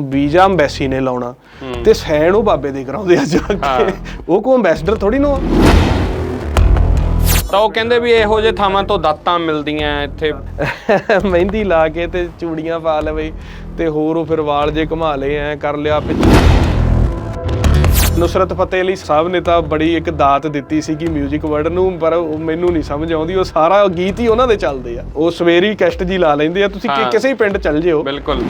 Visa embassy ਨੇ ਲਾਉਣਾ ਤੇ ਸੈਨ ਉਹ ਬਾਬੇ ਦੇ ਕਰਾਉਂਦੇ ਆ ਜਾ ਕੇ। ਉਹ ਕੋ ਅੰਬੈਸਡਰ ਥੋੜੀ ਨਾ ਤਾਂ ਉਹ ਕਹਿੰਦੇ ਵੀ ਇਹੋ ਜਿਹੇ ਥਾਵਾਂ ਤੋਂ ਦਾਤਾਂ ਮਿਲਦੀਆਂ ਇੱਥੇ। ਮਹਿੰਦੀ ਲਾ ਕੇ ਤੇ ਚੂੜੀਆਂ ਪਾ ਲਵੇ ਤੇ ਹੋਰ ਉਹ ਫਿਰ ਵਾਲ ਜੇ ਘੁਮਾ ਲਏ ਐ ਕਰ ਲਿਆ ਪਿੱਛੇ ਨੁਸਰਤ ਫਤਿਹ ਅਲੀ ਸਾਹਿਬ ਨੇ ਤਾਂ ਬੜੀ ਇੱਕ ਦਾਤ ਦਿੱਤੀ ਸੀ ਕਿ 뮤직 ਵਰਡ ਨੂੰ ਪਰ ਉਹ ਮੈਨੂੰ ਨਹੀਂ ਸਮਝ ਆਉਂਦੀ ਉਹ ਸਾਰਾ ਗੀਤ ਹੀ ਉਹਨਾਂ ਦੇ ਚੱਲਦੇ ਆ। ਉਹ ਸਵੇਰੀ ਕੈਸਟ ਜੀ ਲਾ ਲੈਂਦੇ ਆ ਤੁਸੀਂ ਹਾਂ। ਕਿਸੇ ਵੀ ਪਿੰਡ ਚੱਲ ਜਿਓ। ਬਿਲਕੁਲ।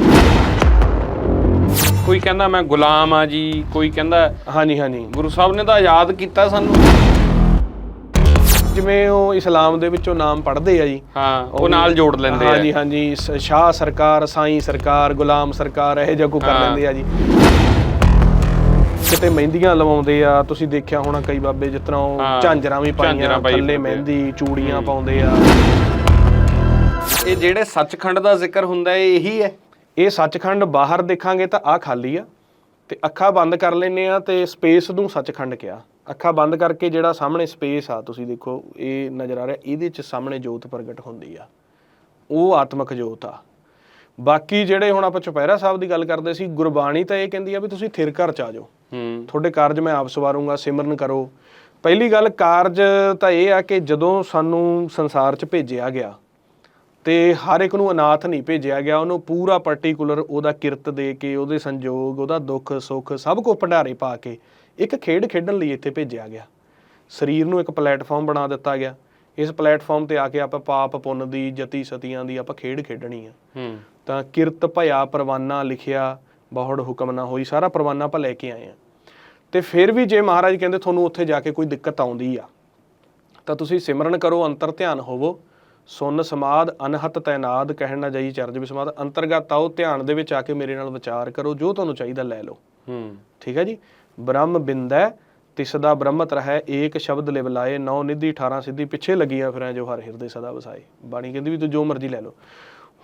ਕੋਈ ਕਹਿੰਦਾ ਮੈਂ ਗੁਲਾਮ ਆ ਜੀ ਕੋਈ ਕਹਿੰਦਾ ਹਾਂਜੀ ਹਾਂਜੀ। ਗੁਰੂ ਸਾਹਿਬ ਨੇ ਤਾਂ ਆਜ਼ਾਦ ਕੀਤਾ ਸਾਨੂੰ। ਜਿਵੇਂ ਉਹ ਇਸਲਾਮ ਦੇ ਵਿੱਚੋਂ ਨਾਮ ਪੜ੍ਹਦੇ ਆ ਜੀ। ਹਾਂ ਉਹ ਨਾਲ ਜੋੜ ਲੈਂਦੇ ਆ। ਹਾਂਜੀ ਹਾਂਜੀ। ਸ਼ਾਹ ਸਰਕਾਰ ਸਾਈਂ ਸਰਕਾਰ ਗੁਲਾਮ ਸਰਕਾਰ ਇਹ ਜਿਹਾ ਕੋ ਕਰ। ਲੈਂਦੇ ਆ ਜੀ। ਕਿਤੇ ਮਹਿੰਦੀਆਂ ਲਵਾਉਂਦੇ ਆ। ਤੁਸੀਂ ਦੇਖਿਆ ਹੋਣਾ ਕਈ ਬਾਬੇ ਜਿਸ ਤਰ੍ਹਾਂ ਉਹ ਝਾਂਜਰਾਂ ਵੀ ਪਾਈਆਂ ਥੱਲੇ। ਮਹਿੰਦੀ ਚੂੜੀਆਂ ਪਾਉਂਦੇ ਆ। ਇਹ ਜਿਹੜੇ ਸੱਚਖੰਡ ਦਾ ਜ਼ਿਕਰ ਹੁੰਦਾ ਹੈ ਇਹੀ ਹੈ। ਇਹ ਸੱਚਖੰਡ ਬਾਹਰ ਦੇਖਾਂਗੇ ਤਾਂ ਆ ਖਾਲੀ ਆ। ਤੇ ਅੱਖਾਂ ਬੰਦ ਕਰ ਲੈਨੇ ਆ ਤੇ ਸਪੇਸ ਨੂੰ ਸੱਚਖੰਡ ਕਿਹਾ। ਅੱਖਾਂ ਬੰਦ ਕਰਕੇ ਜਿਹੜਾ ਸਾਹਮਣੇ ਸਪੇਸ ਆ ਤੁਸੀਂ ਦੇਖੋ ਇਹ ਨਜ਼ਰ ਆ ਰਿਹਾ ਇਹਦੇ ਚ ਸਾਹਮਣੇ ਜੋਤ ਪ੍ਰਗਟ ਹੁੰਦੀ ਆ। ਉਹ ਆਤਮਿਕ ਜੋਤ ਆ। ਬਾਕੀ ਜਿਹੜੇ ਹੁਣ ਆਪਾਂ ਚੁਪਹਿਰਾ ਸਾਹਿਬ ਦੀ ਗੱਲ ਕਰਦੇ ਸੀ ਗੁਰਬਾਣੀ ਤਾਂ ਇਹ ਕਹਿੰਦੀ ਆ ਵੀ ਤੁਸੀਂ ਥਿਰ ਘਰ ਚ ਆ ਜਾਓ। ਹੂੰ। ਤੁਹਾਡੇ ਕਾਰਜ ਮੈਂ ਆਪ ਸਵਾਰੂੰਗਾ ਸਿਮਰਨ ਕਰੋ। ਪਹਿਲੀ ਗੱਲ ਕਾਰਜ ਤਾਂ ਇਹ ਆ ਕਿ ਜਦੋਂ ਸਾਨੂੰ ਸੰਸਾਰ 'ਚ ਭੇਜਿਆ ਗਿਆ ਤੇ ਹਰ ਇੱਕ ਨੂੰ ਅਨਾਥ ਨਹੀਂ ਭੇਜਿਆ ਗਿਆ। ਉਹਨੂੰ ਪੂਰਾ ਪਾਰਟਿਕੂਲਰ ਉਹਦਾ ਕਿਰਤ ਦੇ ਕੇ ਉਹਦੇ ਸੰਜੋਗ ਉਹਦਾ ਦੁੱਖ ਸੁੱਖ ਸਭ ਕੋ ਭੰਡਾਰੇ ਪਾ ਕੇ ਇੱਕ ਖੇਡ ਖੇਡਣ ਲਈ ਇੱਥੇ ਭੇਜਿਆ ਗਿਆ। ਸਰੀਰ ਨੂੰ ਇੱਕ ਪਲੇਟਫਾਰਮ ਬਣਾ ਦਿੱਤਾ ਗਿਆ। ਇਸ ਪਲੇਟਫਾਰਮ ਤੇ ਆ ਕੇ ਆਪਾਂ ਪਾਪ ਪੁੰਨ ਦੀ ਜਤੀ ਸਤੀਆਂ ਦੀ ਆਪਾਂ ਖੇਡ ਖੇਡਣੀ ਆ। ਹੂੰ। ਤਾਂ ਕਿਰਤ ਭਇਆ ਪਰਵਾਨਾ ਲਿਖਿਆ ਬਹੁੜ ਹੁਕਮ ਨਾ ਹੋਈ ਸਾਰਾ ਪਰਵਾਨਾ ਆਪਾਂ ਲੈ ਕੇ ਆਏ ਆ। ਤੇ ਫਿਰ ਵੀ ਜੇ ਮਹਾਰਾਜ ਕਹਿੰਦੇ ਤੁਹਾਨੂੰ ਉੱਥੇ ਜਾ ਕੇ ਕੋਈ ਦਿੱਕਤ ਆਉਂਦੀ ਆ ਤਾਂ ਤੁਸੀਂ ਸਿਮਰਨ ਕਰੋ ਅੰਤਰ ਧਿਆਨ ਹੋਵੋ। ਸੁਨ ਸਮਾਦ ਅਨਹਤ ਤੈਨਾਦ ਕਹਿਣ ਨਾ ਜਾਈ ਚਰਜ ਵੀ ਸਮਾਦ ਅੰਤਰਗਤ ਆਓ ਧਿਆਨ ਦੇ ਵਿੱਚ ਆ ਕੇ ਮੇਰੇ ਨਾਲ ਵਿਚਾਰ ਕਰੋ ਜੋ ਤੁਹਾਨੂੰ ਚਾਹੀਦਾ ਲੈ ਲਓ। ਹੂੰ। ਠੀਕ ਹੈ ਜੀ? ਬ੍ਰਹਮ ਬਿੰਦੈ ਤਿਸਦਾ ਬ੍ਰਹਮਤ ਰਹਿ ਏਕ ਸ਼ਬਦ ਲਿਵ ਲਾਏ ਨੌ ਨਿਧੀ 18 ਸਿੱਧੀ ਪਿੱਛੇ ਲੱਗੀਆਂ ਫਿਰਾਂ ਜੋ ਹਰ ਹਿਰਦੇ ਸਦਾ ਵਸਾਏ। ਬਾਣੀ ਕਹਿੰਦੀ ਵੀ ਤੂੰ ਜੋ ਮਰਜ਼ੀ ਲੈ ਲਓ।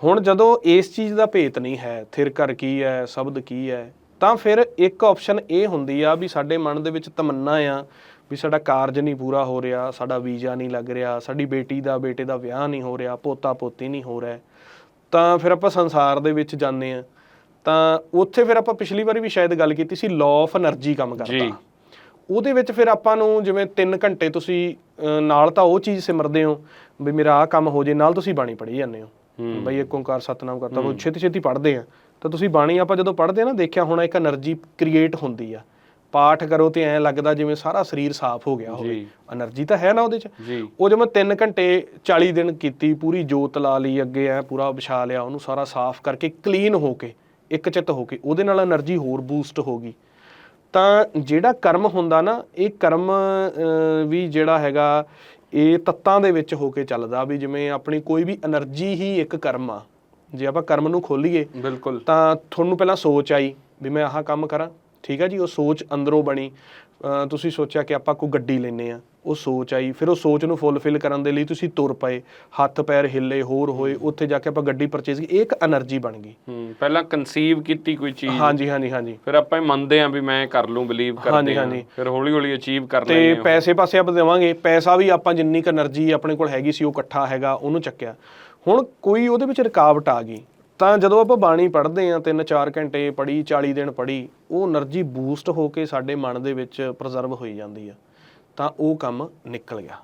ਹੁਣ ਜਦੋਂ ਇਸ ਚੀਜ਼ ਦਾ ਭੇਤ ਨਹੀਂ ਹੈ ਥਿਰ ਘਰ ਕੀ ਹੈ ਸ਼ਬਦ ਕੀ ਹੈ ਤਾਂ ਫਿਰ ਇੱਕ ਆਪਸ਼ਨ ਇਹ ਹੁੰਦੀ ਆ ਵੀ ਸਾਡੇ ਮਨ ਦੇ ਵਿੱਚ ਤਮੰਨਾ ਆ ਵੀ ਸਾਡਾ ਕਾਰਜ ਨਹੀਂ ਪੂਰਾ ਹੋ ਰਿਹਾ ਸਾਡਾ ਵੀਜ਼ਾ ਨਹੀਂ ਲੱਗ ਰਿਹਾ ਸਾਡੀ ਬੇਟੀ ਦਾ ਬੇਟੇ ਦਾ ਵਿਆਹ ਨਹੀਂ ਹੋ ਰਿਹਾ ਪੋਤਾ ਪੋਤੀ ਨਹੀਂ ਹੋ ਰਿਹਾ। ਤਾਂ ਫਿਰ ਆਪਾਂ ਸੰਸਾਰ ਦੇ ਵਿੱਚ ਜਾਂਦੇ ਆ ਤਾਂ ਉੱਥੇ ਫਿਰ ਆਪਾਂ ਪਿਛਲੀ ਵਾਰੀ ਵੀ ਸ਼ਾਇਦ ਗੱਲ ਕੀਤੀ ਸੀ ਲਾਅ ਆਫ એનર્ਜੀ ਕੰਮ ਕਰਦਾ। ਉਹਦੇ ਵਿੱਚ ਫਿਰ ਆਪਾਂ ਨੂੰ ਜਿਵੇਂ 3 ਘੰਟੇ ਤੁਸੀਂ ਨਾਲ ਤਾਂ ਉਹ ਚੀਜ਼ ਸਿਮਰਦੇ ਹੋ ਵੀ ਮੇਰਾ ਆ ਕੰਮ ਹੋ ਜੇ ਨਾਲ ਤੁਸੀਂ ਬਾਣੀ ਪੜ੍ਹੀ ਜਾਂਦੇ ਹੋ। ਬਈ ਇੱਕ ਓੰਕਾਰ ਸਤਨਾਮ ਕਰਤਾ ਉਹ ਛੇਤੀ ਛੇਤੀ ਪੜ੍ਹਦੇ ਆ। ਤਾਂ ਤੁਸੀਂ ਬਾਣੀ ਆਪਾਂ ਜਦੋਂ ਪੜ੍ਹਦੇ ਆ ਨਾ ਦੇਖਿਆ ਹੋਣਾ ਇੱਕ એનર્ਜੀ ਕ੍ਰੀਏਟ ਹੁੰਦੀ ਆ। ਪਾਠ ਕਰੋ ਤੇ ਐਂ ਲੱਗਦਾ ਜਿਵੇਂ ਸਾਰਾ ਸਰੀਰ ਸਾਫ਼ ਹੋ ਗਿਆ ਹੋਵੇ। એનર્ਜੀ ਤਾਂ ਹੈ ਨਾ ਉਹਦੇ ਚ। ਉਹ ਜੇ ਮੈਂ 3 ਘੰਟੇ 40 ਦਿਨ ਕੀਤੀ ਪੂਰੀ ਜੋਤ ਲਾ ਲਈ ਅੱਗੇ ਐ ਪੂਰਾ ਵਿਛਾ ਲਿਆ ਉਹਨੂੰ ਸਾਰਾ ਸਾਫ਼ ਕਰਕੇ ਕਲੀਨ ਹੋ ਕੇ ਇੱਕ ਚਿੱਤ ਹੋ ਕੇ ਉਹਦੇ ਨਾਲ એનર્ਜੀ ਹੋਰ ਬੂਸਟ ਹੋ ਗਈ। ਤਾਂ ਜਿਹੜਾ ਕਰਮ ਹੁੰਦਾ ਨਾ ਇਹ ਕਰਮ ਵੀ ਜਿਹੜਾ ਹੈਗਾ ਇਹ ਤੱਤਾਂ ਦੇ ਵਿੱਚ ਹੋ ਕੇ ਚੱਲਦਾ ਵੀ ਜਿਵੇਂ ਆਪਣੀ ਕੋਈ ਵੀ એનર્ਜੀ ਹੀ ਇੱਕ ਕਰਮ ਆ। ਜੇ ਆਪਾਂ ਕਰਮ ਨੂੰ ਖੋਲੀਏ ਬਿਲਕੁਲ। ਤਾਂ ਤੁਹਾਨੂੰ ਪਹਿਲਾਂ ਸੋਚ ਆਈ ਵੀ ਮੈਂ ਆਹ ਕੰਮ ਕਰਾਂ। ਠੀਕ ਹੈ ਜੀ ਉਹ ਸੋਚ ਅੰਦਰੋਂ ਬਣੀ। ਤੁਸੀਂ ਸੋਚਿਆ ਕਿ ਆਪਾਂ ਕੋਈ ਗੱਡੀ ਲੈਨੇ ਆ ਉਹ ਸੋਚ ਆਈ। ਫਿਰ ਉਹ ਸੋਚ ਨੂੰ ਫੁੱਲਫਿਲ ਕਰਨ ਦੇ ਲਈ ਤੁਸੀਂ ਤੁਰ ਪਏ ਹੱਥ ਪੈਰ ਹਿੱਲੇ ਹੋਰ ਹੋਏ ਉੱਥੇ ਜਾ ਕੇ ਆਪਾਂ ਗੱਡੀ ਪਰਚੇਸ ਕੀਤੀ ਇਹ ਇੱਕ એનર્ਜੀ ਬਣ ਗਈ। ਪਹਿਲਾਂ ਕਨਸੀਵ ਕੀਤੀ ਕੋਈ ਚੀਜ਼। ਹਾਂਜੀ ਹਾਂਜੀ ਹਾਂਜੀ। ਫਿਰ ਆਪਾਂ ਮੰਨਦੇ ਆ ਵੀ ਮੈਂ ਕਰ ਲੂੰ ਬਲੀਵ ਕਰਦੇ ਆ। ਫਿਰ ਹੌਲੀ ਹੌਲੀ ਅਚੀਵ ਕਰ ਲੈਂਦੇ ਤੇ ਪੈਸੇ ਪਾਸੇ ਆਪਾਂ ਦੇਵਾਂਗੇ ਪੈਸਾ ਵੀ ਆਪਾਂ ਜਿੰਨੀ ਕ એનર્ਜੀ ਆਪਣੇ ਕੋਲ ਹੈਗੀ ਸੀ ਉਹ ਇਕੱਠਾ ਹੈਗਾ ਉਹਨੂੰ ਚੱਕਿਆ। ਹੁਣ ਕੋਈ ਉਹਦੇ ਵਿੱਚ ਰੁਕਾਵਟ ਆ ਗਈ। ਤਾਂ ਜਦੋਂ ਆਪਾਂ ਬਾਣੀ ਪੜ੍ਹਦੇ ਆ ਤਿੰਨ ਚਾਰ ਘੰਟੇ ਪੜ੍ਹੀ 40 ਦਿਨ ਪੜ੍ਹੀ ਉਹ એનર્ਜੀ ਬੂਸਟ ਹੋ ਕੇ ਸਾਡੇ ਮਨ ਦੇ ਵਿੱਚ ਪ੍ਰੀਜ਼ਰਵ ਹੋਈ ਜਾਂਦੀ ਆ। ਤਾਂ ਉਹ ਕੰਮ ਨਿਕਲ ਗਿਆ।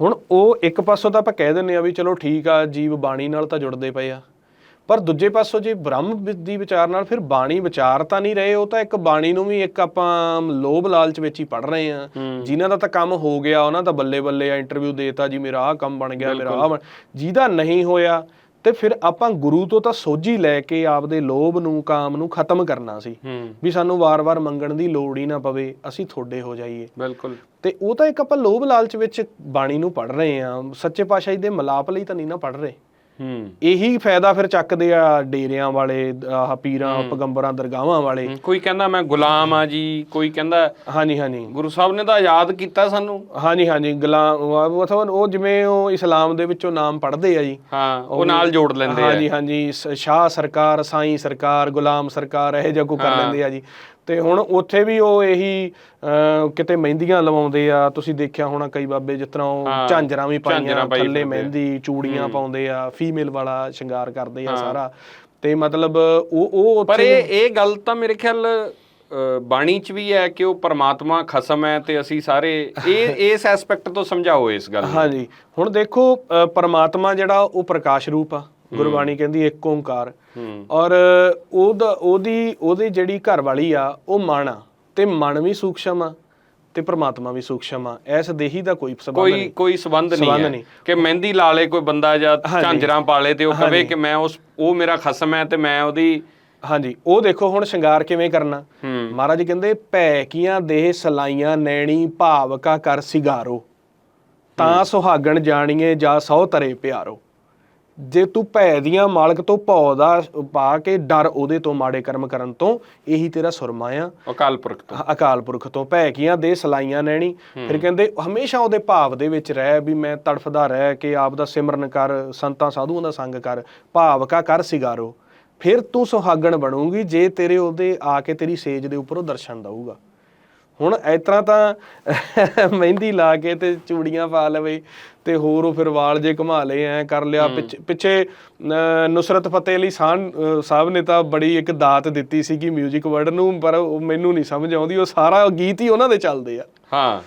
ਹੁਣ ਉਹ ਇੱਕ ਪਾਸੋਂ ਤਾਂ ਆਪਾਂ ਕਹਿ ਦਿੰਨੇ ਆ ਵੀ ਚਲੋ ਠੀਕ ਆ ਜੀਵ ਬਾਣੀ ਨਾਲ ਤਾਂ ਜੁੜਦੇ ਪਏ ਆ। ਪਰ ਦੂਜੇ ਪਾਸੋਂ ਜੇ ਬ੍ਰਹਮ ਦੀ ਵਿਚਾਰ ਨਾਲ ਫਿਰ ਬਾਣੀ ਵਿਚਾਰ ਤਾਂ ਨਹੀਂ ਰਹੇ ਉਹ ਤਾਂ ਇੱਕ ਬਾਣੀ ਨੂੰ ਵੀ ਇੱਕ ਆਪਾਂ ਲੋਭ ਲਾਲਚ ਵਿੱਚ ਹੀ ਪੜ ਰਹੇ ਆ। ਜਿਨ੍ਹਾਂ ਦਾ ਤਾਂ ਕੰਮ ਹੋ ਗਿਆ ਉਹਨਾਂ ਦਾ ਬੱਲੇ ਬੱਲੇ ਆ ਇੰਟਰਵਿਊ ਦੇਤਾ ਜੀ ਮੇਰਾ ਆਹ ਕੰਮ ਬਣ ਗਿਆ ਮੇਰਾ ਆਹ ਜਿਹਦਾ ਨਹੀਂ ਹੋਇਆ ਤੇ ਫਿਰ ਆਪਾਂ ਗੁਰੂ ਤੋਂ ਤਾਂ ਸੋਝੀ ਲੈ ਕੇ ਆਪਦੇ ਲੋਭ ਨੂੰ ਕਾਮ ਨੂੰ ਖਤਮ ਕਰਨਾ ਸੀ। ਵੀ ਸਾਨੂੰ ਵਾਰ-ਵਾਰ ਮੰਗਣ ਦੀ ਲੋੜ ਹੀ ਨਾ ਪਵੇ ਅਸੀਂ ਤੁਹਾਡੇ ਹੋ ਜਾਈਏ। ਬਿਲਕੁਲ। ਤੇ ਉਹ ਤਾਂ ਇੱਕ ਆਪਾਂ ਲੋਭ ਲਾਲਚ ਵਿੱਚ ਬਾਣੀ ਨੂੰ ਪੜ ਰਹੇ ਆ ਸੱਚੇ ਪਾਤਸ਼ਾਹ ਜੀ ਦੇ ਮਲਾਪ ਲਈ ਤਾਂ ਨਹੀਂ ਨਾ ਪੜ ਰਹੇ। ਹੂੰ। ਇਹੀ ਫਾਇਦਾ ਫਿਰ ਚੱਕਦੇ ਆ ਡੇਰਿਆਂ ਵਾਲੇ ਆਹ ਪੀਰਾਂ ਪਗੰਬਰਾਂ ਦਰਗਾਹਾਂ ਵਾਲੇ। ਕੋਈ ਕਹਿੰਦਾ ਮੈਂ ਗੁਲਾਮ ਆ ਜੀ ਕੋਈ ਕਹਿੰਦਾ ਹਾਂਜੀ ਹਾਂਜੀ। ਗੁਰੂ ਸਾਹਿਬ ਨੇ ਤਾਂ ਆਜ਼ਾਦ ਕੀਤਾ ਸਾਨੂੰ। ਹਾਂਜੀ ਹਾਂਜੀ ਗੁਲਾਮ ਮਤਲਬ ਉਹ ਜਿਵੇਂ ਉਹ ਇਸਲਾਮ ਦੇ ਵਿੱਚੋਂ ਨਾਮ ਪੜ੍ਹਦੇ ਆ ਜੀ। ਹਾਂ ਉਹ ਨਾਲ ਜੋੜ ਲੈਂਦੇ ਆ। ਹਾਂਜੀ ਹਾਂਜੀ ਸ- ਸ਼ਾਹ ਸਰਕਾਰ ਸਾਈਂ ਸਰਕਾਰ ਗੁਲਾਮ ਸਰਕਾਰ ਇਹ ਜਿਹਾ ਕੋ ਕਰ ਲੈਂਦੇ ਆ ਜੀ। ਤੇ ਹੁਣ ਉੱਥੇ ਵੀ ਉਹ ਇਹੀ ਕਿਤੇ ਮਹਿੰਦੀਆਂ ਲਵਾਉਂਦੇ ਆ। ਤੁਸੀਂ ਦੇਖਿਆ ਹੋਣਾ ਕਈ ਬਾਬੇ ਜਿਸ ਤਰ੍ਹਾਂ ਉਹ ਝਾਂਜਰਾਂ ਵੀ ਪਾਈਆਂ ਥੱਲੇ। ਮਹਿੰਦੀ ਚੂੜੀਆਂ ਪਾਉਂਦੇ ਆ ਫੀਮੇਲ ਵਾਲਾ ਸ਼ਿੰਗਾਰ ਕਰਦੇ ਆ ਸਾਰਾ। ਤੇ ਮਤਲਬ ਉਹ ਉਹ ਪਰ ਇਹ ਇਹ ਗੱਲ ਤਾਂ ਮੇਰੇ ਖਿਆਲ ਬਾਣੀ ਚ ਵੀ ਹੈ ਕਿ ਉਹ ਪਰਮਾਤਮਾ ਖਸਮ ਹੈ ਤੇ ਅਸੀਂ ਸਾਰੇ ਇਹ ਇਸ ਐਸਪੈਕਟ ਤੋਂ ਸਮਝਾਓ ਇਸ ਗੱਲ ਨੂੰ। ਹਾਂਜੀ। ਹੁਣ ਦੇਖੋ ਪਰਮਾਤਮਾ ਜਿਹੜਾ ਉਹ ਪ੍ਰਕਾਸ਼ ਰੂਪ ਆ। ਗੁਰਬਾਣੀ ਕਹਿੰਦੀ ਇੱਕ ਓੰਕਾਰ। ਔਰ ਉਹਦਾ ਉਹਦੀ ਉਹਦੀ ਜਿਹੜੀ ਘਰ ਵਾਲੀ ਆ ਉਹ ਮਨ ਆ ਤੇ ਮਨ ਵੀ ਸੂਖਸ਼ਮ ਆ ਤੇ ਪ੍ਰਮਾਤਮਾ ਵੀ ਸੂਖਸ਼ਮ ਆ। ਐਸ ਦੇਹੀ ਦਾ ਕੋਈ ਸੰਬੰਧ ਕੋਈ ਨਹੀਂ। ਕੋਈ ਸਬੰਧ ਨਹੀਂ ਹੈ। ਕਿ ਮਹਿੰਦੀ ਲਾ ਲੇ ਕੋਈ ਬੰਦਾ ਜਾਂ। ਝਾਂਜਰਾਂ ਪਾ ਲੇ ਤੇ ਉਹ ਕਵੇ ਕਿ ਮੈਂ ਉਸ ਉਹ ਮੇਰਾ ਖਸਮ ਹੈ ਤੇ ਮੈਂ ਉਹਦੀ ਹਾਂਜੀ। ਉਹ ਦੇਖੋ ਹੁਣ ਸ਼ਿੰਗਾਰ ਕਿਵੇਂ ਕਰਨਾ। ਮਹਾਰਾਜ ਕਹਿੰਦੇ ਭੈ ਕੀਆਂ ਦੇਹ ਸਲਾਈਆਂ ਨੈਣੀ ਭਾਵ ਕਾ ਕਰ ਸਿਗਾਰੋ। ਤਾਂ ਸੁਹਾਗਣ ਜਾਣੀਏ ਜਾ ਸੌ ਤਰੇ ਪਿਆਰੋ। ਜੇ ਤੂੰ ਭੈ ਦੀਆਂ ਮਾਲਕ ਤੋਂ ਭੌ ਦਾ ਪਾ ਕੇ ਡਰ ਉਹਦੇ ਤੋਂ ਮਾੜੇ ਕਰਮ ਕਰਨ ਤੋਂ ਇਹੀ ਤੇਰਾ ਸੁਰਮਾ ਆ। ਅਕਾਲ ਪੁਰਖ ਤੋਂ। ਅਕਾਲ ਪੁਰਖ ਤੋਂ। ਭੈ ਕੀਆਂ ਦੇ ਸਲਾਈਆਂ ਨੈਣੀ। ਫਿਰ ਕਹਿੰਦੇ ਹਮੇਸ਼ਾ ਉਹਦੇ ਭਾਵ ਦੇ ਵਿੱਚ ਰਹਿ ਵੀ ਮੈਂ ਤੜਫਦਾ ਰਹਿ ਕੇ ਆਪ ਦਾ ਸਿਮਰਨ ਕਰ ਸੰਤਾਂ ਸਾਧੂਆਂ ਦਾ ਸੰਗ ਕਰ ਭਾਵ ਕਾ ਕਰ ਸਿਗਾਰੋ। ਫਿਰ ਤੂੰ ਸੁਹਾਗਣ ਬਣੂਗੀ ਜੇ ਤੇਰੇ ਉਹਦੇ ਆ ਕੇ ਤੇਰੀ ਸੇਜ ਦੇ ਉੱਪਰ ਉਹ ਦਰਸ਼ਨ ਦਊਗਾ। ਹੁਣ ਇਸ ਤਰ੍ਹਾਂ ਤਾਂ ਮਹਿੰਦੀ ਲਾ ਕੇ ਤੇ ਚੂੜੀਆਂ ਪਾ ਲਵੇ ਤੇ ਹੋਰ ਉਹ ਫਿਰ ਵਾਲ ਜੇ ਘੁਮਾ ਲਏ ਐ ਕਰ ਲਿਆ। ਪਿੱਛੇ ਨੁਸਰਤ ਫਤਿਹ ਅਲੀ ਖਾਨ ਸਾਹਿਬ ਨੇ ਤਾਂ ਬੜੀ ਇੱਕ ਦਾਤ ਦਿੱਤੀ ਸੀਗੀ 뮤직 ਵਰਡ ਨੂੰ ਪਰ ਉਹ ਮੈਨੂੰ ਨਹੀਂ ਸਮਝ ਆਉਂਦੀ। ਉਹ ਸਾਰਾ ਗੀਤ ਹੀ ਉਹਨਾਂ ਦੇ ਚੱਲਦੇ ਆ। ਹਾਂ।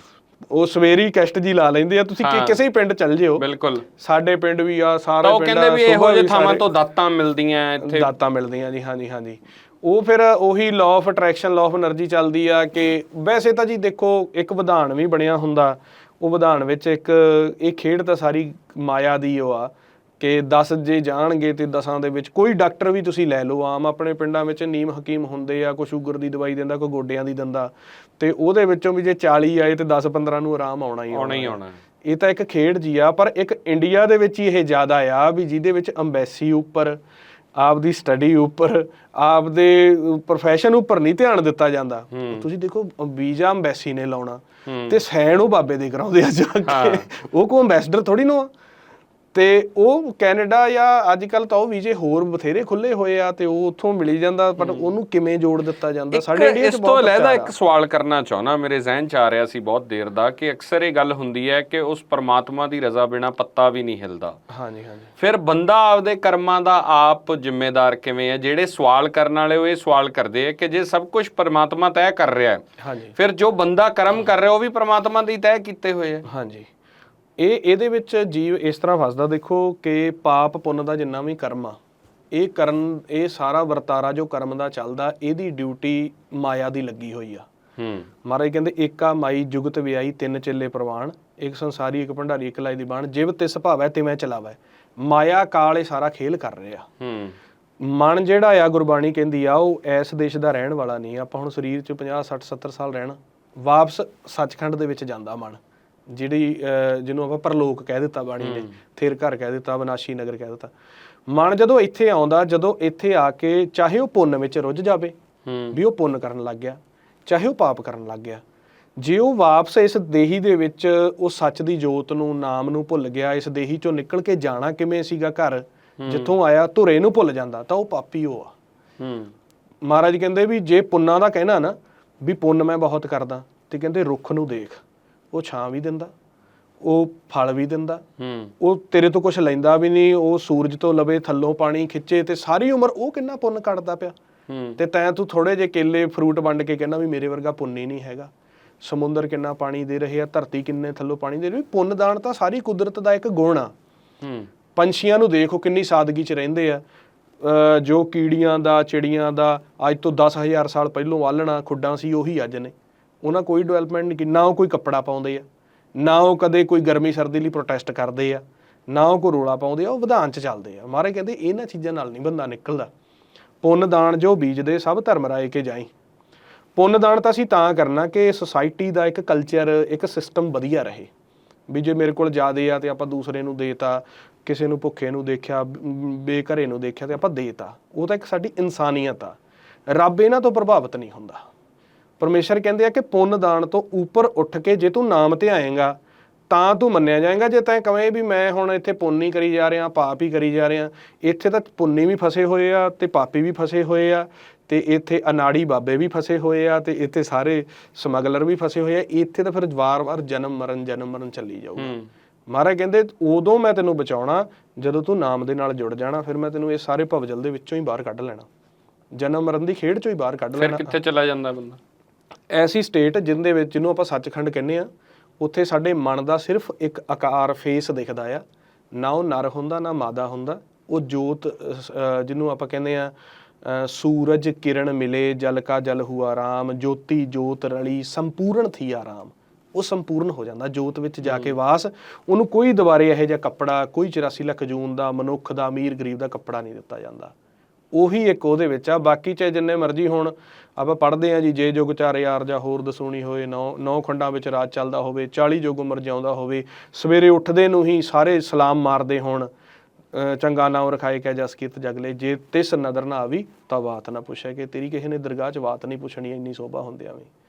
ਉਹ ਸਵੇਰੀ ਕੈਸਟ ਜੀ ਲਾ ਲੈਂਦੇ ਆ। ਤੁਸੀਂ ਕਿ- ਹਾਂ। ਕਿਸੇ ਹੀ ਪਿੰਡ ਚੱਲ ਜਿਓ। ਬਿਲਕੁਲ। ਸਾਡੇ ਪਿੰਡ ਵੀ ਆ ਸਾਰੇ ਤਾਂ ਉਹ ਪਿੰਡ ਕਹਿੰਦੇ ਵੀ ਇਹੋ ਜਿਹੇ ਥਾਵਾਂ ਤੋਂ ਦਾਤਾਂ ਮਿਲਦੀਆਂ ਇੱਥੇ। ਦਾਤਾਂ ਮਿਲਦੀਆਂ ਜੀ ਹਾਂਜੀ ਹਾਂਜੀ। ਉਹ ਫਿਰ ਉਹੀ law of attraction law of energy ਚੱਲਦੀ ਆ ਕਿ ਵੈਸੇ ਤਾਂ ਜੀ ਦੇਖੋ ਇੱਕ ਵਿਧਾਨ ਵੀ ਬਣਿਆ ਹੁੰਦਾ ਉਹ ਵਿਧਾਨ ਵਿੱਚ ਇੱਕ ਇਹ ਖੇਡ ਤਾਂ ਸਾਰੀ ਮਾਇਆ ਦੀ ਉਹ ਆ ਕਿ 10 ਜੇ ਜਾਣਗੇ ਤੇ 10ਾਂ ਦੇ ਵਿੱਚ ਕੋਈ ਡਾਕਟਰ ਵੀ ਤੁਸੀਂ ਲੈ ਲਓ ਆਮ ਆਪਣੇ ਪਿੰਡਾਂ ਵਿੱਚ ਨੀਮ ਹਕੀਮ ਹੁੰਦੇ ਆ ਕੋਈ ਸ਼ੂਗਰ ਦੀ ਦਵਾਈ ਦਿੰਦਾ ਕੋਈ ਗੋਡਿਆਂ ਦੀ ਦਿੰਦਾ ਤੇ ਉਹਦੇ ਵਿੱਚੋਂ ਵੀ ਜੇ 40 ਆਏ ਤੇ 10 15 ਨੂੰ ਆਰਾਮ ਆਉਣਾ ਹੀ ਆਉਣਾ ਹੀ ਆਉਣਾ। ਇਹ ਤਾਂ ਇੱਕ ਖੇਡ ਜੀ ਆ ਪਰ ਇੱਕ ਇੰਡੀਆ ਦੇ ਵਿੱਚ ਹੀ ਇਹ ਜ਼ਿਆਦਾ ਆ ਵੀ ਜਿਹਦੇ ਵਿੱਚ ਅੰਬੈਸੀ ਉੱਪਰ ਆਪਦੀ ਸਟੱਡੀ ਉੱਪਰ ਆਪਦੇ ਪ੍ਰੋਫੈਸ਼ਨ ਉੱਪਰ ਨਹੀਂ ਧਿਆਨ ਦਿੱਤਾ ਜਾਂਦਾ। ਤੁਸੀਂ ਦੇਖੋ ਵੀਜ਼ਾ ਅੰਬੈਸੀ ਨੇ ਲਾਉਣਾ। ਤੇ ਸੈਨ ਉਹ ਬਾਬੇ ਦੇ ਕਰਾਉਂਦੇ ਆ ਜਾ ਕੇ। ਉਹ ਕੋ ਅੰਬੈਸਡਰ ਥੋੜੀ ਨਾ ਤੇ ਉਹ ਕੈਨੇਡਾ ਜਾਂ ਅੱਜ ਕੱਲ ਤਾਂ ਉਹ ਵੀਜ਼ੇ ਹੋਰ ਬਥੇਰੇ ਖੁੱਲੇ ਹੋਏ ਆ ਤੇ ਉਹ ਉੱਥੋਂ ਮਿਲੀ ਜਾਂਦਾ ਪਰ ਉਹਨੂੰ ਕਿਵੇਂ ਜੋੜ ਦਿੱਤਾ ਜਾਂਦਾ? ਸਾਡੇ ਇੰਡੀਆ ਇਸ 'ਚ ਤੋਂ ਬਹੁਤ ਅਲੱਗਾ ਪ੍ਰਚਾਰ ਇੱਕ ਸਵਾਲ ਕਰਨਾ ਚਾਹੁੰਦਾ ਮੇਰੇ ਜ਼ਿਹਨ 'ਚ ਆ ਰਿਹਾ ਸੀ ਬਹੁਤ ਦੇਰ ਦਾ ਕਿ ਅਕਸਰ ਇਹ ਗੱਲ ਹੁੰਦੀ ਹੈ ਕਿ ਉਸ ਪਰਮਾਤਮਾ ਦੀ ਰਜ਼ਾ ਬਿਨਾ ਪੱਤਾ ਵੀ ਨਹੀਂ ਹਿਲਦਾ। ਹਾਂਜੀ ਹਾਂਜੀ। ਫਿਰ ਬੰਦਾ ਆਪਦੇ ਕਰਮਾਂ ਦਾ ਆਪ ਜ਼ਿੰਮੇਦਾਰ ਕਿਵੇਂ ਹੈ? ਜਿਹੜੇ ਸਵਾਲ ਕਰਨ ਵਾਲੇ ਉਹ ਇਹ ਸਵਾਲ ਕਰਦੇ ਆ ਕਿ ਜੇ ਸਭ ਕੁਝ ਪਰਮਾਤਮਾ ਤੈਅ ਕਰ ਰਿਹਾ ਹੈ ਹਾਂਜੀ। ਫਿਰ ਜੋ ਬੰਦਾ ਕਰਮ ਕਰ ਰਿਹਾ ਉਹ ਵੀ ਪਰਮਾਤਮਾ ਦੀ ਤੈਅ ਕੀਤੇ ਹੋਏ ਆ ਹਾਂਜੀ। ਇਹ ਇਹਦੇ ਵਿੱਚ ਜੀਵ ਇਸ ਤਰ੍ਹਾਂ ਫਸਦਾ ਦੇਖੋ ਕਿ ਪਾਪ ਪੁੰਨ ਦਾ ਜਿੰਨਾ ਵੀ ਕਰਮ ਆ ਇਹ ਕਰਨ ਇਹ ਸਾਰਾ ਵਰਤਾਰਾ ਜੋ ਕਰਮ ਦਾ ਚੱਲਦਾ ਇਹਦੀ ਡਿਊਟੀ ਮਾਇਆ ਦੀ ਲੱਗੀ ਹੋਈ ਆ। ਹੂੰ। ਮਹਾਰਾਜ ਕਹਿੰਦੇ ਏਕਾ ਮਾਈ ਜੁਗਤ ਵਿਆਈ ਤਿੰਨ ਚੇਲੇ ਪ੍ਰਵਾਨ ਇੱਕ ਸੰਸਾਰੀ ਇੱਕ ਭੰਡਾਰੀ ਇੱਕ ਲਾਈ ਦੀ ਬਾਣ ਜਿਵ ਤਿਸ ਭਾਵੈ ਤੇ ਮੈਂ ਚਲਾਵੈ। ਮਾਇਆ ਕਾਲ ਇਹ ਸਾਰਾ ਖੇਲ ਕਰ ਰਿਹਾ। ਹੂੰ। ਮਨ ਜਿਹੜਾ ਆ ਗੁਰਬਾਣੀ ਕਹਿੰਦੀ ਆ ਉਹ ਐਸ ਦੇਸ਼ ਦਾ ਰਹਿਣ ਵਾਲਾ ਨਹੀਂ ਆਪਾਂ ਹੁਣ ਸਰੀਰ 'ਚ 50 60 70 ਸਾਲ ਰਹਿਣਾ ਵਾਪਸ ਸੱਚਖੰਡ ਦੇ ਵਿੱਚ ਜਾਂਦਾ ਮਨ। ਜਿਹੜੀ ਜਿਹਨੂੰ ਆਪਾਂ ਪਰਲੋਕ ਕਹਿ ਦਿੱਤਾ ਬਾਣੀ ਨੇ ਥਿਰ ਘਰ ਕਹਿ ਦਿੱਤਾ ਵਿਨਾਸ਼ੀ ਨਗਰ ਕਹਿ ਦਿੱਤਾ। ਮਨ ਜਦੋਂ ਇੱਥੇ ਆਉਂਦਾ ਜਦੋਂ ਇੱਥੇ ਆ ਕੇ ਚਾਹੇ ਉਹ ਪੁੰਨ ਵਿੱਚ ਰੁੱਝ ਜਾਵੇ ਹੂੰ। ਵੀ ਉਹ ਪੁੰਨ ਕਰਨ ਲੱਗ ਗਿਆ ਚਾਹੇ ਉਹ ਪਾਪ ਕਰਨ ਲੱਗ ਗਿਆ ਜੇ ਉਹ ਵਾਪਸ ਇਸ ਦੇਹੀ ਦੇ ਵਿੱਚ ਉਹ ਸੱਚ ਦੀ ਜੋਤ ਨੂੰ ਨਾਮ ਨੂੰ ਭੁੱਲ ਗਿਆ ਇਸ ਦੇਹੀ ਚੋਂ ਨਿਕਲ ਕੇ ਜਾਣਾ ਕਿਵੇਂ ਸੀਗਾ ਘਰ ਜਿੱਥੋਂ ਆਇਆ ਧੁਰੇ ਨੂੰ ਭੁੱਲ ਜਾਂਦਾ ਤਾਂ ਉਹ ਪਾਪੀ ਉਹ ਆ। ਹੂੰ। ਮਹਾਰਾਜ ਕਹਿੰਦੇ ਵੀ ਜੇ ਪੁੰਨਾਂ ਦਾ ਕਹਿਣਾ ਨਾ ਵੀ ਪੁੰਨ ਮੈਂ ਬਹੁਤ ਕਰਦਾ ਤੇ ਕਹਿੰਦੇ ਰੁੱਖ ਨੂੰ ਦੇਖ। ਉਹ ਛਾਂ ਵੀ ਦਿੰਦਾ ਉਹ ਫਲ ਵੀ ਦਿੰਦਾ ਹੂੰ। ਉਹ ਤੇਰੇ ਤੋਂ ਕੁਝ ਲੈਂਦਾ ਵੀ ਨਹੀਂ ਉਹ ਸੂਰਜ ਤੋਂ ਲਵੇ ਥੱਲੋਂ ਪਾਣੀ ਖਿੱਚੇ ਤੇ ਸਾਰੀ ਉਮਰ ਉਹ ਕਿੰਨਾ ਪੁੰਨ ਕੱਢਦਾ ਪਿਆ। ਹੂੰ। ਤੇ ਤੈਂ ਤੂੰ ਥੋੜੇ ਜਿਹੇ ਕੇਲੇ ਫਰੂਟ ਵੰਡ ਕੇ ਕਹਿੰਦਾ ਵੀ ਮੇਰੇ ਵਰਗਾ ਪੁੰਨ ਹੀ ਨਹੀਂ ਹੈਗਾ। ਸਮੁੰਦਰ ਕਿੰਨਾ ਪਾਣੀ ਦੇ ਰਹੇ ਆ ਧਰਤੀ ਕਿੰਨੇ ਥੱਲੋਂ ਪਾਣੀ ਦੇ ਰਹੀ ਪੁੰਨ ਦਾਨ ਤਾਂ ਸਾਰੀ ਕੁਦਰਤ ਦਾ ਇੱਕ ਗੁਣ ਆ। ਹੂੰ। ਪੰਛੀਆਂ ਨੂੰ ਦੇਖੋ ਕਿੰਨੀ ਸਾਦਗੀ 'ਚ ਰਹਿੰਦੇ ਆ। ਜੋ ਕੀੜੀਆਂ ਦਾ ਚਿੜੀਆਂ ਦਾ ਅੱਜ ਤੋਂ 10000 ਸਾਲ ਪਹਿਲੋਂ ਆਲਣਾ ਖੁੱਡਾਂ ਸੀ ਉਹੀ ਅੱਜ ਨੇ। ਉਹਨਾਂ ਕੋਈ ਡਿਵੈਲਪਮੈਂਟ ਨਹੀਂ ਕੀਤੀ ਨਾ ਉਹ ਕੋਈ ਕੱਪੜਾ ਪਾਉਂਦੇ ਆ, ਨਾ ਉਹ ਕਦੇ ਕੋਈ ਗਰਮੀ ਸਰਦੀ ਲਈ ਪ੍ਰੋਟੈਸਟ ਕਰਦੇ ਆ, ਨਾ ਉਹ ਕੋਈ ਰੋਲਾ ਪਾਉਂਦੇ ਆ, ਉਹ ਵਿਧਾਨ 'ਚ ਚੱਲਦੇ ਆ। ਮਹਾਰਾਜ ਕਹਿੰਦੇ ਇਹਨਾਂ ਚੀਜ਼ਾਂ ਨਾਲ ਨਹੀਂ ਬੰਦਾ ਨਿਕਲਦਾ। ਪੁੰਨ ਦਾਨ ਜੋ ਬੀਜਦੇ, ਸਭ ਧਰਮ ਰਾਏ ਕੇ ਜਾਈ। ਪੁੰਨ ਦਾਨ ਤਾਂ ਅਸੀਂ ਤਾਂ ਕਰਨਾ ਕਿ ਸੋਸਾਇਟੀ ਦਾ ਇੱਕ ਕਲਚਰ ਇੱਕ ਸਿਸਟਮ ਵਧੀਆ ਰਹੇ। ਵੀ ਜੇ ਮੇਰੇ ਕੋਲ ਜ਼ਿਆਦੇ ਆ ਤੇ ਆਪਾਂ ਦੂਸਰੇ ਨੂੰ ਦੇਤਾ, ਕਿਸੇ ਨੂੰ ਭੁੱਖੇ ਨੂੰ ਦੇਖਿਆ ਬੇਘਰੇ ਨੂੰ ਦੇਖਿਆ ਤੇ ਆਪਾਂ ਦੇਤਾ। ਉਹ ਤਾਂ ਇੱਕ ਸਾਡੀ ਇਨਸਾਨੀਅਤ ਆ। ਰੱਬ ਇਹਨਾਂ ਤੋਂ ਪ੍ਰਭਾਵਿਤ ਨਹੀਂ ਹੁੰਦਾ। ਪਰਮੇਸ਼ਰ ਕਹਿੰਦੇ ਆ ਕਿ ਪੁੰਨ ਦਾਨ ਤੋਂ ਉੱਪਰ ਉੱਠ ਕੇ ਜੇ ਤੂੰ ਨਾਮ ਤੇ ਆਏਗਾ ਤਾਂ ਤੂੰ ਮੰਨਿਆ ਜਾਏਗਾ। ਜੇ ਤੈਂ ਕਵੇਂ ਵੀ ਮੈਂ ਹੁਣ ਇੱਥੇ ਪੁੰਨ ਹੀ ਕਰੀ ਜਾ ਰਿਹਾ ਪਾਪ ਹੀ ਕਰੀ ਜਾ ਰਿਹਾ ਇੱਥੇ ਤਾਂ ਪੁੰਨੀ ਵੀ ਫਸੇ ਹੋਏ ਆ ਤੇ ਪਾਪੀ ਵੀ ਫਸੇ ਹੋਏ ਆ ਤੇ ਇੱਥੇ ਅਨਾੜੀ ਬਾਬੇ ਵੀ ਫਸੇ ਹੋਏ ਆ ਤੇ ਇੱਥੇ ਸਾਰੇ ਸਮਗਲਰ ਵੀ ਫਸੇ ਹੋਏ ਆ ਇੱਥੇ ਤਾਂ ਫਿਰ ਵਾਰ-ਵਾਰ ਜਨਮ ਮਰਨ ਜਨਮ ਮਰਨ ਚੱਲੀ ਜਾਊਗਾ। ਮਹਾਰਾਜ ਕਹਿੰਦੇ ਉਦੋਂ ਮੈਂ ਤੈਨੂੰ ਬਚਾਉਣਾ ਜਦੋਂ ਤੂੰ ਨਾਮ ਦੇ ਨਾਲ ਜੁੜ ਜਾਣਾ ਫਿਰ ਮੈਂ ਤੈਨੂੰ ਇਹ ਸਾਰੇ ਭਵਜਲ ਦੇ ਵਿੱਚੋਂ ਹੀ ਬਾਹਰ ਕੱਢ ਲੈਣਾ। ਜਨਮ ਮਰਨ ਦੀ ਖੇਡ ਚੋਂ ਹੀ ਬਾਹਰ ਕੱਢ ਫਿਰ ਲੈਣਾ। ਕਿੱਥੇ ਚਲਾ ਜਾਂਦਾ ਬੰਦਾ? ਐਸੀ ਸਟੇਟ ਜਿੰਦੇ ਵਿੱਚ ਜਿਹਨੂੰ ਆਪਾਂ ਸੱਚਖੰਡ ਕਹਿੰਦੇ ਆ ਉੱਥੇ ਸਾਡੇ ਮਨ ਦਾ ਸਿਰਫ ਇੱਕ ਆਕਾਰ ਫੇਸ ਦਿਖਦਾ ਆ। ਨਾ ਉਹ ਨਰ ਹੁੰਦਾ ਨਾ ਮਾਦਾ ਹੁੰਦਾ। ਉਹ ਜੋਤ ਜਿਹਨੂੰ ਆਪਾਂ ਕਹਿੰਦੇ ਆ ਸੂਰਜ ਕਿਰਨ ਮਿਲੇ ਜਲ ਕਾ ਜਲ ਹੁਆ ਰਾਮ ਜੋਤੀ ਜੋਤ ਰਲੀ ਸੰਪੂਰਨ ਥੀ ਆਰਾਮ ਉਹ ਸੰਪੂਰਨ ਹੋ ਜਾਂਦਾ ਜੋਤ ਵਿੱਚ ਜਾ ਕੇ ਵਾਸ। ਉਹਨੂੰ ਕੋਈ ਦੁਬਾਰੇ ਇਹੋ ਜਿਹਾ ਕੱਪੜਾ ਕੋਈ 84 ਲੱਖ ਜੂਨ ਦਾ ਮਨੁੱਖ ਦਾ ਅਮੀਰ ਗਰੀਬ ਦਾ ਕੱਪੜਾ ਨਹੀਂ ਦਿੱਤਾ ਜਾਂਦਾ। ਉਹੀ ਇੱਕ ਉਹਦੇ ਵਿੱਚ ਆ। ਬਾਕੀ ਚਾਹੇ ਜਿੰਨੇ ਮਰਜ਼ੀ ਹੋਣ ਆਪਾਂ ਪੜ੍ਹਦੇ ਆ ਜੀ, ਜੇ ਜੁਗ ਚਾਰ ਯਾਰ ਜਾਂ ਹੋਰ ਦਸੂਣੀ ਹੋਏ, ਨੌ ਨੌ ਖੰਡਾਂ ਵਿੱਚ ਰਾਜ ਚੱਲਦਾ ਹੋਵੇ 40 ਯੁੱਗ ਉਮਰ ਜਿਉਂਦਾ ਹੋਵੇ, ਸਵੇਰੇ ਉੱਠਦੇ ਨੂੰ ਹੀ ਸਾਰੇ ਸਲਾਮ ਮਾਰਦੇ ਹੋਣ ਚੰਗਾ ਨਾਮ ਰਖਾਏ ਕੈ ਜਸ ਕੀਤ ਜਗਲੇ ਜੇ ਤਿਸ ਨਦਰ ਨਾ ਆਵੀ ਤਾਂ ਬਾਤ ਨਾ ਪੁੱਛੇ ਕਿ ਤੇਰੀ ਕਿਸੇ ਨੇ ਦਰਗਾਹ 'ਚ ਬਾਤ ਨਹੀਂ ਪੁੱਛਣੀ, ਇੰਨੀ ਸੋਭਾ ਹੁੰਦਿਆਂ ਵੀ।